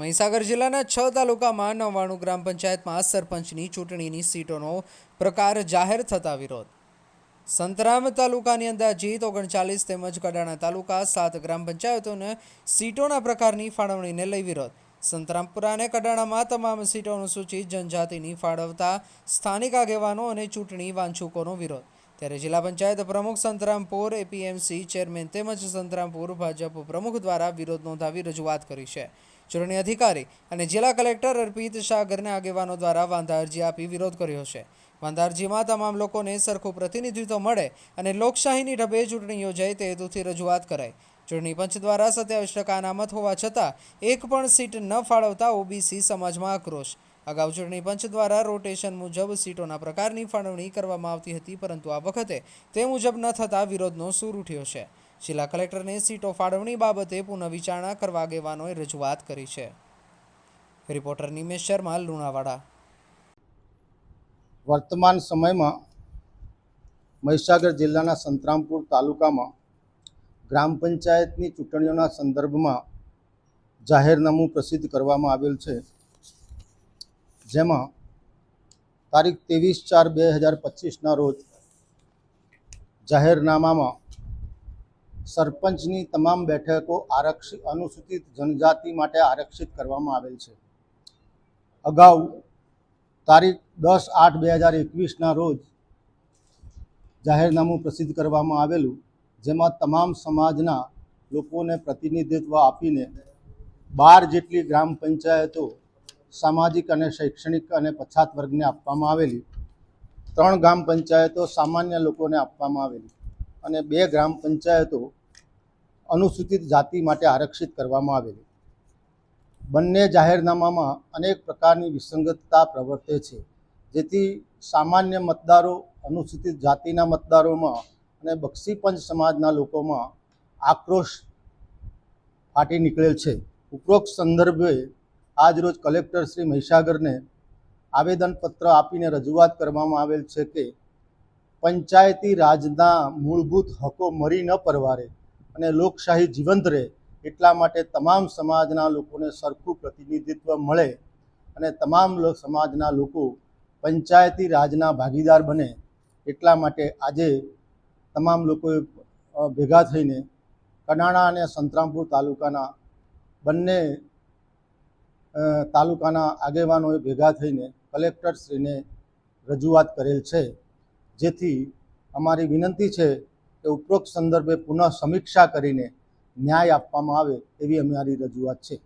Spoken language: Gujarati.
મહીસાગર જિલ્લાના છ તાલુકામાં નવ્વાણું ગ્રામ પંચાયતમાં સરપંચની ચૂંટણીની સીટોનો પ્રકાર જાહેર થતા વિરોધ. સંતરામ તાલુકાની અંદાજીત ઓગણચાલીસ તેમજ કડાણા તાલુકા સાત ગ્રામ પંચાયતોને સીટોના પ્રકારની ફાળવણીને લઈ વિરોધ. સંતરામપુરા અને કડાણામાં તમામ સીટોનું સૂચિત જનજાતિની ફાળવતા સ્થાનિક આગેવાનો અને ચૂંટણી વાંચુકોનો વિરોધ. ત્યારે જિલ્લા પંચાયત પ્રમુખ સંતરામપુર એપીએમસી ચેરમેન તેમજ સંતરામપુર ભાજપ પ્રમુખ દ્વારા વિરોધ નોંધાવી રજૂઆત કરી છે. ચૂંટણી અધિકારી અને જિલ્લા કલેક્ટર અર્પિત સાગરના આગેવાનો દ્વારા વાંધા અરજી આપી વિરોધ કર્યો છે. વાંધા અરજીમાં તમામ લોકોને સરખું પ્રતિનિધિત્વ મળે અને લોકશાહીની ઢબે ચૂંટણી યોજાય તે હેતુથી રજૂઆત કરાઈ. ચૂંટણી પંચ દ્વારા સત્યાવીસ ટકા અનામત હોવા છતાં એક પણ સીટ ન ફાળવતા ઓબીસી સમાજમાં આક્રોશ અગાઉ ચૂંટણી પંચ દ્વારા રોટેશન મુજબ સીટોના પ્રકારની ફાળવણી કરવામાં આવતી હતી, પરંતુ આ વખતે તે મુજબ ન થતાં વિરોધનો સૂર ઉઠ્યો છે. જિલ્લા કલેક્ટરને સીટો ફાળવણી બાબતે પુનઃવિચારણા કરવા આગેવાનોએ રજૂઆત કરી છે. રિપોર્ટર નિમેશ શર્મા, લુણાવાડા. વર્તમાન સમયમાં મહીસાગર જિલ્લાના સંતરામપુર તાલુકામાં ગ્રામ પંચાયતની ચૂંટણીઓના સંદર્ભમાં જાહેરનામું પ્રસિદ્ધ કરવામાં આવેલ છે. જેમાં તારીખ ત્રેવીસ ચાર બે હજાર પચીસના રોજ જાહેરનામામાં સરપંચની તમામ બેઠકો આરક્ષિત અનુસૂચિત જનજાતિ માટે આરક્ષિત કરવામાં આવેલ છે. અગાઉ તારીખ દસ આઠ બે હજાર એકવીસના રોજ જાહેરનામું પ્રસિદ્ધ કરવામાં આવેલું, જેમાં તમામ સમાજના લોકોને પ્રતિનિધિત્વ આપીને બાર જેટલી ગ્રામ પંચાયતો સામાજિક અને શૈક્ષણિક અને પછાત વર્ગને આપવામાં આવેલી. ત્રણ ગ્રામ પંચાયતો સામાન્ય લોકોને આપવામાં આવેલી અને બે ગ્રામ પંચાયતો અનુસૂચિત જાતિ માટે આરક્ષિત કરવામાં આવેલી. બંને જાહેરનામામાં અનેક પ્રકારની વિસંગતતા પ્રવર્તે છે, જેથી સામાન્ય મતદારો અનુસૂચિત જાતિના મતદારોમાં અને બક્ષીપંચ સમાજના લોકોમાં આક્રોશ ફાટી નીકળેલ છે. ઉપરોક્ત સંદર્ભે આજરોજ કલેક્ટર શ્રી મહીસાગરને આવેદનપત્ર આપીને રજૂઆત કરવામાં આવેલ છે કે પંચાયતી રાજના મૂળભૂત હકો મરી ન પરવારે અને લોકશાહી જીવંત રહે એટલા માટે તમામ સમાજના લોકોને સરખું પ્રતિનિધિત્વ મળે અને તમામ સમાજના લોકો પંચાયતી રાજના ભાગીદાર બને એટલા માટે આજે તમામ લોકોએ ભેગા થઈને કડાણા અને સંતરામપુર તાલુકાના બંને તાલુકાના આગેવાનોએ ભેગા થઈને કલેક્ટરશ્રીને રજૂઆત કરેલ છે. જેથી અમારી વિનંતી છે કે ઉપરોક્ત સંદર્ભે પુનઃ સમીક્ષા કરીને ન્યાય આપવામાં આવે એવી અમારી રજૂઆત છે.